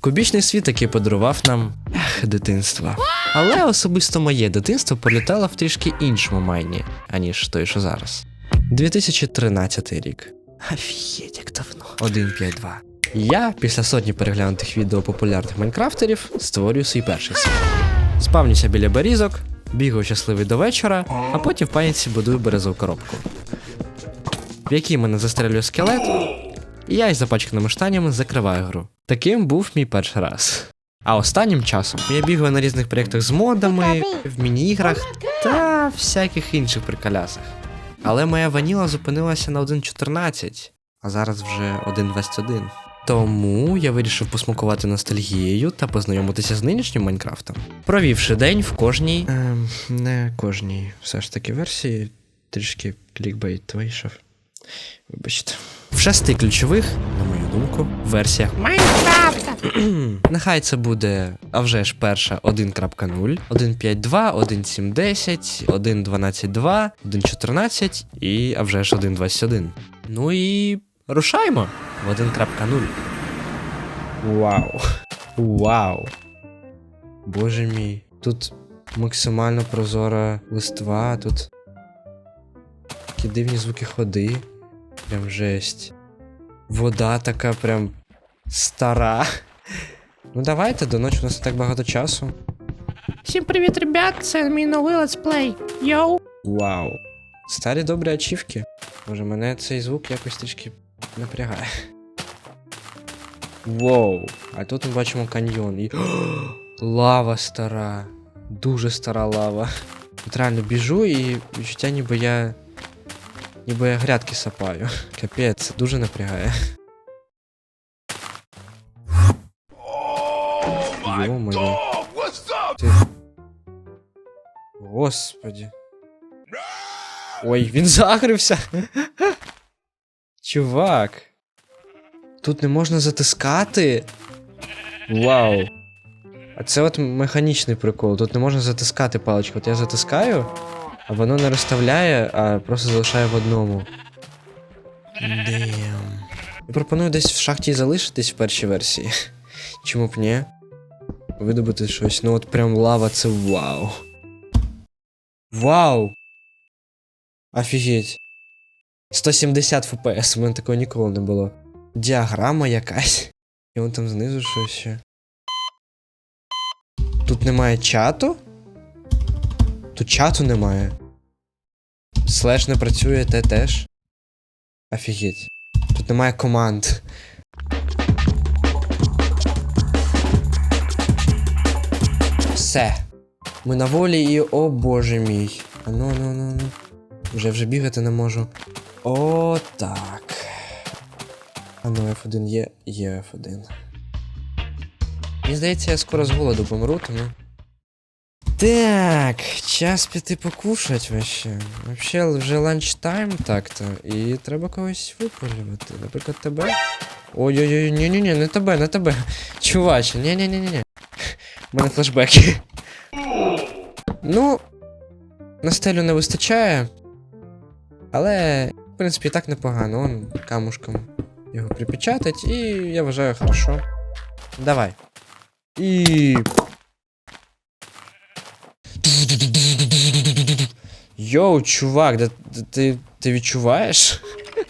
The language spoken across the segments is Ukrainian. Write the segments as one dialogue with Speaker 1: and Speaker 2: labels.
Speaker 1: Кубічний світ, який подарував нам ех, дитинство. Але особисто моє дитинство політало в трішки іншому майні, аніж той, що зараз. 2013 рік. Офігеть, як давно. 1.5.2. Я, після сотні переглянутих відео популярних майнкрафтерів, створюю свій перший світ. Спавнюся біля берізок, бігаю щасливий до вечора, а потім в паніці будую березову коробку, в якій мене застрелює скелет, і я із запачканими штанями закриваю гру. Таким був мій перший раз. А останнім часом я бігаю на різних проєктах з модами, в міні-іграх та всяких інших приколясах. Але моя ваніла зупинилася на 1.14, а зараз вже 1.21. Тому я вирішив посмакувати ностальгією та познайомитися з нинішнім Майнкрафтом. Провівши день в кожній. Ем, не кожній, все ж таки версії, трішки клікбейт вийшов. Вибачте. В шести ключових, думку, версіях Майнкрафта. Нехай це буде, а вже ж перша 1.0, 1.5.2, 1.7.10, 1.12.2, 1.14 і а вже ж 1.21. Ну і рушаємо в 1.0. Вау. Вау. Боже мій. Тут максимально прозора листва, тут такі дивні звуки ходи. Прям жесть. Вода така прям стара. Ну давайте, до ночі у нас не так багато часу.
Speaker 2: Всім привіт, ребят! Це мій новий летсплей. Йоу!
Speaker 1: Вау. Старі добрі ачівки. Боже, мене цей звук якось трішки напрягає. Воу. А тут ми бачимо каньйон. І... лава стара. Дуже стара лава. От реально біжу і відчуття ніби я. Ніби я грядки сапаю. Капець, це дуже напрягає. Йо-моє. Господи. Ой, він загрився. Чувак. Тут не можна затискати. Вау. А це от механічний прикол. Тут не можна затискати паличку. От я затискаю, воно не розставляє, а просто залишає в одному. Дем. Я пропоную десь в шахті залишитись в першій версії. Чому б ні? Видобути щось. Ну от прям лава це вау. Вау! Офігеть. 170 фпс, у мене такого ніколи не було. Діаграма якась. І вон там знизу щось ще. Тут немає чату? Тут чату немає. Слеш не працює, те теж. Офігеть. Тут немає команд. Все. Ми на волі і о боже мій. А ну ну ну. Вже вже бігати не можу. О, так. А ну F1 є, є F1. Мені здається, я скоро з голоду помру, тому. Так, час піти покушать вообще. Вообще вже ланчтайм так-то. І треба когось випалювати. Наприклад, тебе. Ой-ой-ой, ні-ні-ні, не тебе, не тебе. Чуваче, ні-ні-ні-ні. У мене флешбеки. Ну, на стелю не вистачає. Але, в принципі, і так непогано. Он камушком його припечатать, і я вважаю хорошо. Давай. І. Йоу, чувак, да, да ти, ти відчуваєш?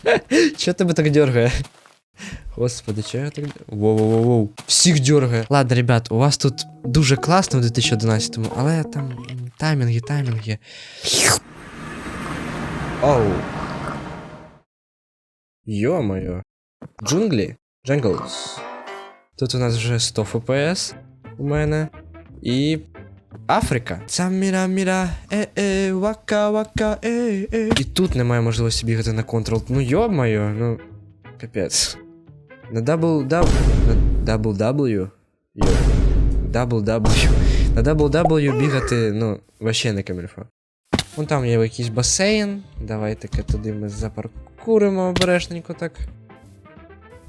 Speaker 1: Чого тебе так дергає? Господи, чого я так. Воу-воу-воу. Всіх дергає. Ладно, ребят, у вас тут дуже класно в 2011-му, але там м, таймінги, таймінги. Оу. Йо-моє. Джунглі? Дженглс. Тут у нас вже 100 FPS у мене. І. Африка. Цаміра міра, е е вака вака е е. І тут немає можливості бігати на контрол. Ну йо-моє, ну. Капець. На дабл дабл. На дабл W. Дабл W. На дабл W бігати, ну, вообще не камільфо. Вон там є якийсь басейн. Давайте-ка туди ми запаркуримо обережненько так.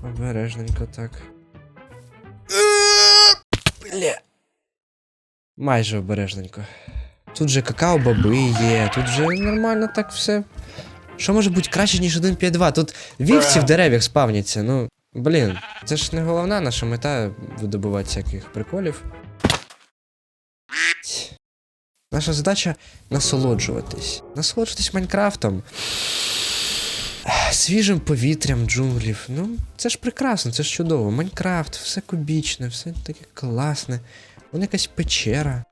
Speaker 1: Обережненько так. Бля. Майже обережненько. Тут же какао-баби є, тут же нормально так все. Що може бути краще, ніж 1.5.2? Тут вівці в деревах спавняться, ну. Блін, це ж не головна наша мета видобувати всяких приколів. Наша задача насолоджуватись. Насолоджуватись Майнкрафтом. Свіжим повітрям джунглів. Ну, це ж прекрасно, це ж чудово. Майнкрафт, все кубічне, все таке класне. Вон якась печера.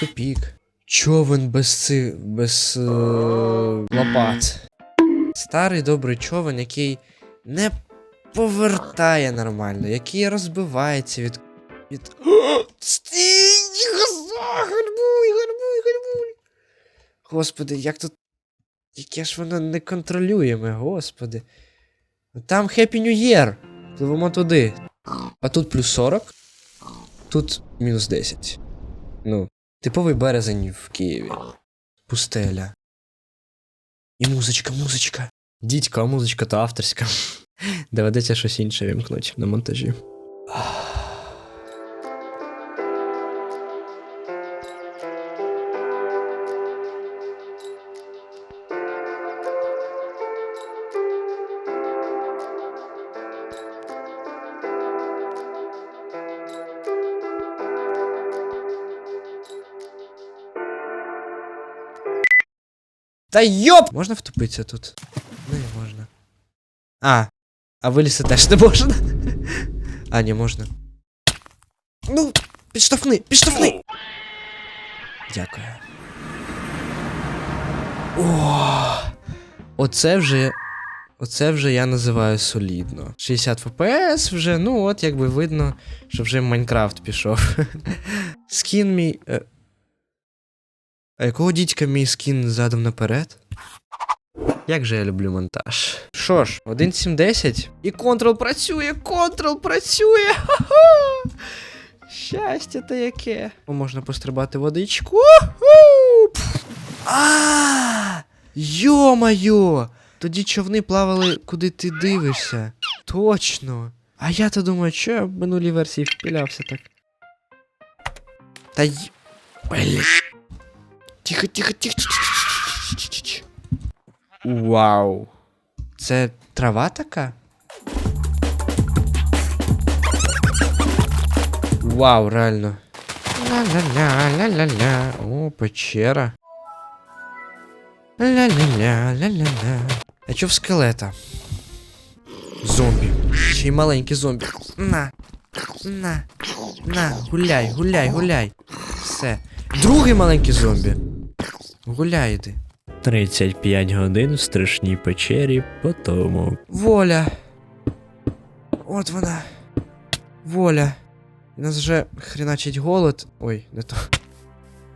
Speaker 1: Тупік. Човен без ци... без е... лопат. Старий добрий човен, який не повертає нормально, який розбивається від. від. Стій! Гальмуй, гальмуй, гальмуй! Господи, як тут. Яке ж воно неконтролюєме, господи. Там Happy New Year! Пливемо туди. А тут плюс 40, тут мінус 10. Ну, типовий березень в Києві. Пустеля. І музичка, музичка. Дідько, а музичка то авторська. Доведеться щось інше вімкнути на монтажі. Та йоп! Можна втопитися тут? Ну, не можна. А, а вилізти теж не можна. А, не можна. Ну, підштовхни, підштовхни! Дякую. О, оце вже. Оце вже я називаю солідно. 60 FPS вже, ну от якби видно, що вже Майнкрафт пішов. Скін мій. А якого дідька мій скін задом наперед? Як же я люблю монтаж. Що ж, 1.7.10 і контрол працює, контрол працює! Ха-ха! Щастя та яке. Можна пострибати водичку. А! Йо-майо! Тоді човни плавали, куди ти дивишся. Точно. А я то думаю, що я в минулій версії впілявся так. Та й. Тихо, тихо, тихо. Вау. Це трава така? Вау, реально. Ля-ля-ля, ля-ля-ля. О, печера. Ля-ля-ля, ля-ля-ля. А чо в скелета? Зомбі. Ще й маленький зомбі. На. На. На. Гуляй, гуляй, гуляй. Все. Другий маленький зомбі. Гуляй іди.
Speaker 3: 35 годин в страшній печері по тому.
Speaker 1: Воля. От вона. Воля. У нас вже хреначить голод. Ой, не то.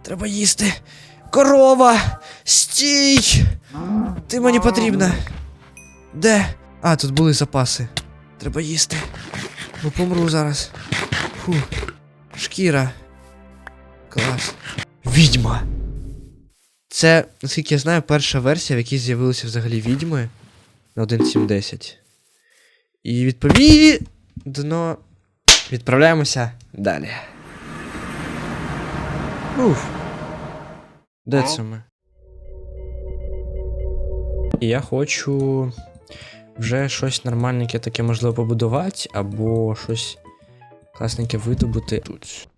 Speaker 1: Треба їсти. Корова! Стій! Ти мені потрібна. Де? А, тут були запаси. Треба їсти. Бо помру зараз. Фу. Шкіра. Клас. Відьма. Це, наскільки я знаю, перша версія, в якій з'явилися взагалі відьми на 1.7.10. І відповідно відправляємося далі. Уф. Де це ми? І я хочу вже щось нормальненьке таке можливо побудувати, або щось класненьке видобути. Тут.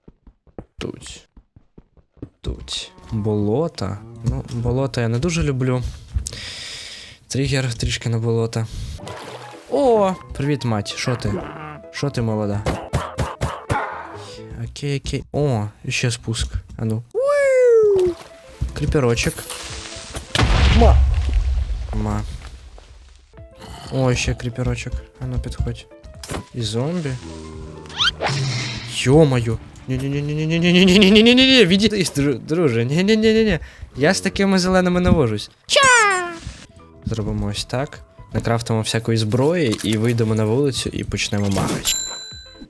Speaker 1: Тут. Тут. Болота. Ну, болота я не дуже люблю. Тригер трішки на болота. О! Привіт, мать, що ти? Що ти, молода? Окей, окей. О, ще спуск. А ну. Уиу! Кріперочок. Ма. Ма. О, ще кріперочок. А ну підходь. І зомбі. Йо-моє. Ні-ні-ні-ні-ні-ні-ні-ні-ні-ні-ні-ні, відійдись, дру- друже. Ні-ні-ні-ні-ні. Я з такими зеленими не вожусь. Зробимо ось так. Накрафтимо всякої зброї і вийдемо на вулицю і почнемо магати.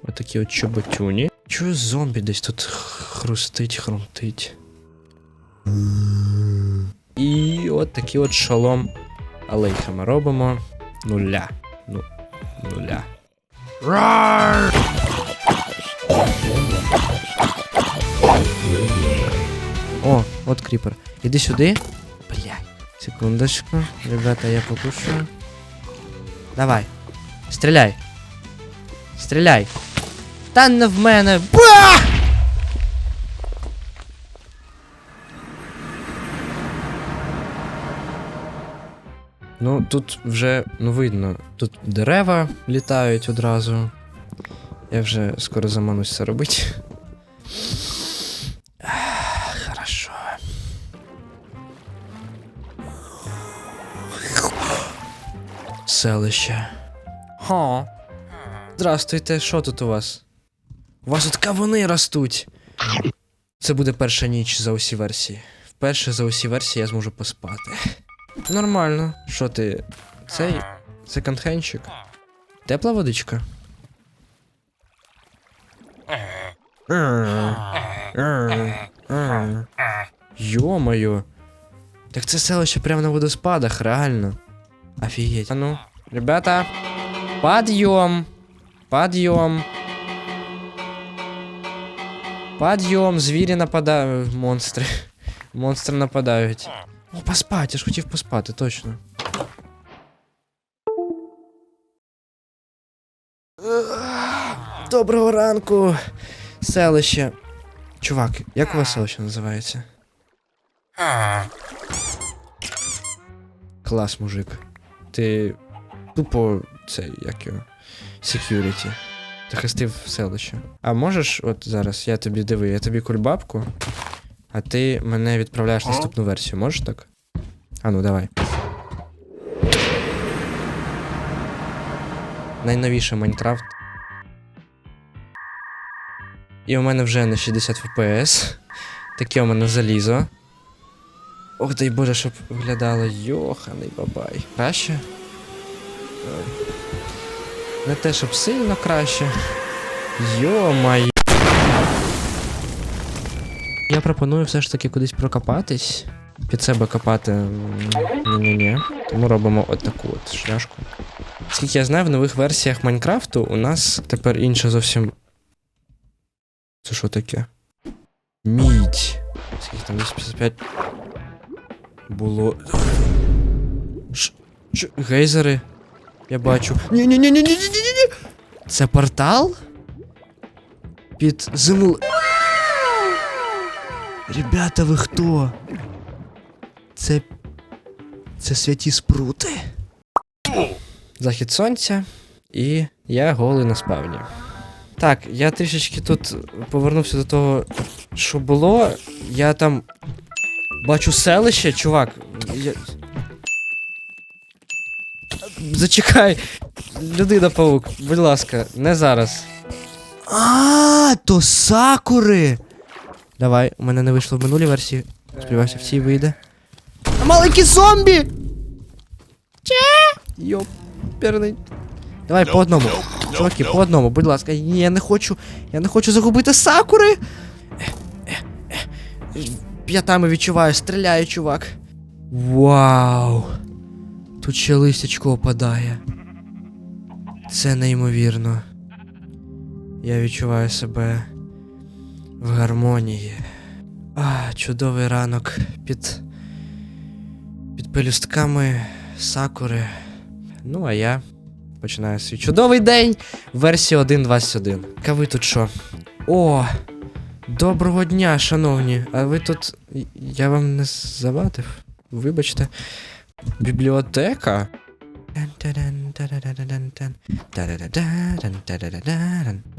Speaker 1: Отакі от чоботюні. Чую зомбі десь тут хрустить, хрумтить. І от такий от шолом алейхами робимо. Нуля. Ну, нуля. О, от кріпер. Іди сюди. Блядь. Секундочку. Ребята, я покушаю. Давай. Стреляй. Стріляй! Та не в мене! Ба! Ну, тут вже ну видно, тут дерева літають одразу. Я вже скоро заманусь це робити. Селище. Ха. Здрастуйте, що тут у вас? У вас тут кавуни ростуть. Це буде перша ніч за усі версії. Вперше за усі версії я зможу поспати. Нормально. Що ти? Цей секонд-хендчик? Тепла водичка? Йо-моє. Так це селище прямо на водоспадах, реально. Офігеть. А ну, ребята, подъем. Подъем. Подъем, звірі нападають. Монстри. Монстри нападають. О, поспати, я ж хотів поспати, точно. Доброго ранку, селище. Чувак, як у вас селище називається? Клас, мужик. Ти тупо це як його. Security. Захистив селище. А можеш, от зараз, я тобі диви, я тобі кульбабку, а ти мене відправляєш наступну версію, можеш так? А ну давай. Найновіший Майнкрафт. І у мене вже на 60 FPS. Таке у мене залізо. Ох, дай Боже, щоб виглядало йоханий бабай. Краще? Не те, щоб сильно краще. Йо-май. Я пропоную все ж таки кудись прокопатись. Під себе копати. Ні-ні-ні. Тому робимо отаку от шляшку. Скільки я знаю, в нових версіях Майнкрафту у нас тепер інше зовсім. Це що таке? Мідь. Скільки там 255 було. Ш... Ш... Гейзери. Я бачу. Ні-ні-ні-ні-ні-ні-ні! Це портал? Під землю. Ребята, ви хто? Це. Це святі спрути. Захід сонця, і я голий на спавні. Так, я трішечки тут повернувся до того, що було. Я там бачу селище, чувак. Я... Зачекай, людина паук, будь ласка, не зараз. А, то сакури. Давай, у мене не вийшло в минулій версії. Сподіваюся, в цій вийде. Маленькі зомбі! Че? Йоперний. Давай по одному. Чуваки, по одному, будь ласка. Ні, я не хочу. Я не хочу загубити сакури. П'ятами відчуваю, стріляє, чувак. Вау. Тут ще листячко опадає. Це неймовірно. Я відчуваю себе в гармонії. А, чудовий ранок під. під пелюстками сакури. Ну, а я починаю свій чудовий день версії 1.21. А ви тут що? О! Доброго дня, шановні. А ви тут. Я вам не завадив? Вибачте. Бібліотека?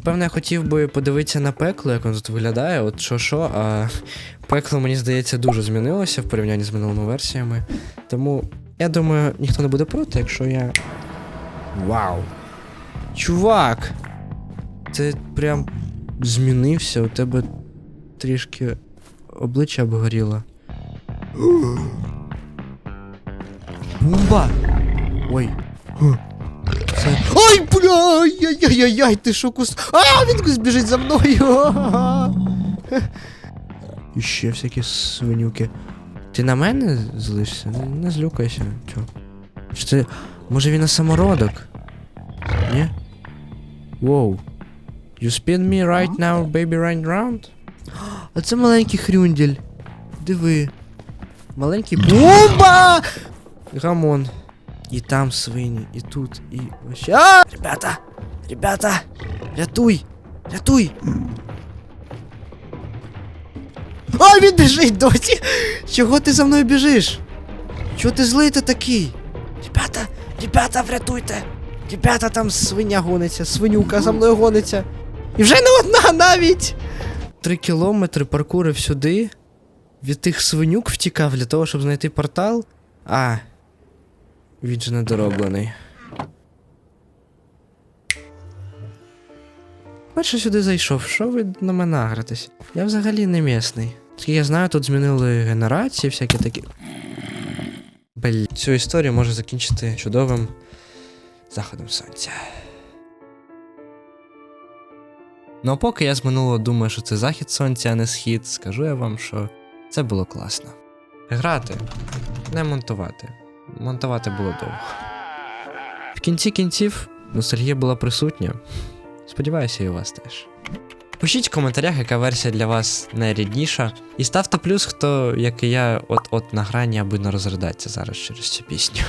Speaker 1: Певно, я хотів би подивитися на пекло, як воно тут виглядає, от що що, а пекло, мені здається, дуже змінилося в порівнянні з минулими версіями. Тому я думаю, ніхто не буде проти, якщо я. Вау! Чувак! Ти прям змінився, у тебе трішки обличчя обгоріло. Бумба! Ой. Це... Ой, бля! Яй-яй-яй, ти що кус... А, він кус біжить за мною! І ще всякі свинюки. Ти на мене злишся? Не, злюкайся. Чо? Чи ти... Може він на самородок? Ні? Воу. You spin me right now, baby right round? А це маленький хрюндель. Диви. Маленький бомба! Гамон. І там свині, і тут, і вообще. А! Ребята! Ребята, рятуй! Рятуй! А, він біжить досі! Чого ти за мною біжиш? Чого ти злий ти такий? Ребята, ребята, врятуйте! Ребята, там свиня гониться, свинюка за мною гониться. І вже не одна навіть! Три кілометри паркурив сюди. Від тих свинюк втікав для того, щоб знайти портал. А. Він же недороблений. Перше сюди зайшов, що ви на мене агратесь? Я взагалі не місний. Скільки я знаю, тут змінили генерації, всякі такі. Блін, цю історію може закінчити чудовим заходом сонця. Ну а поки я з минулого думаю, що це захід сонця, а не схід, скажу я вам, що це було класно. Грати, не монтувати. Монтувати було довго. В кінці кінців ностальгія була присутня. Сподіваюся, і у вас теж. Пишіть в коментарях, яка версія для вас найрідніша. І ставте плюс, хто, як і я, от-от на грані, аби не розридатися зараз через цю пісню.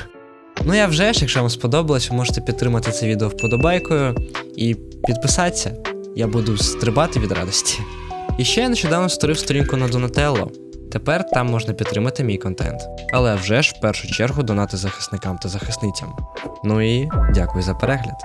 Speaker 1: Ну я вже ж, якщо вам сподобалось, ви можете підтримати це відео вподобайкою і підписатися. Я буду стрибати від радості. І ще я нещодавно створив сторінку на Donatello. Тепер там можна підтримати мій контент. Але вже ж в першу чергу донати захисникам та захисницям. Ну і дякую за перегляд.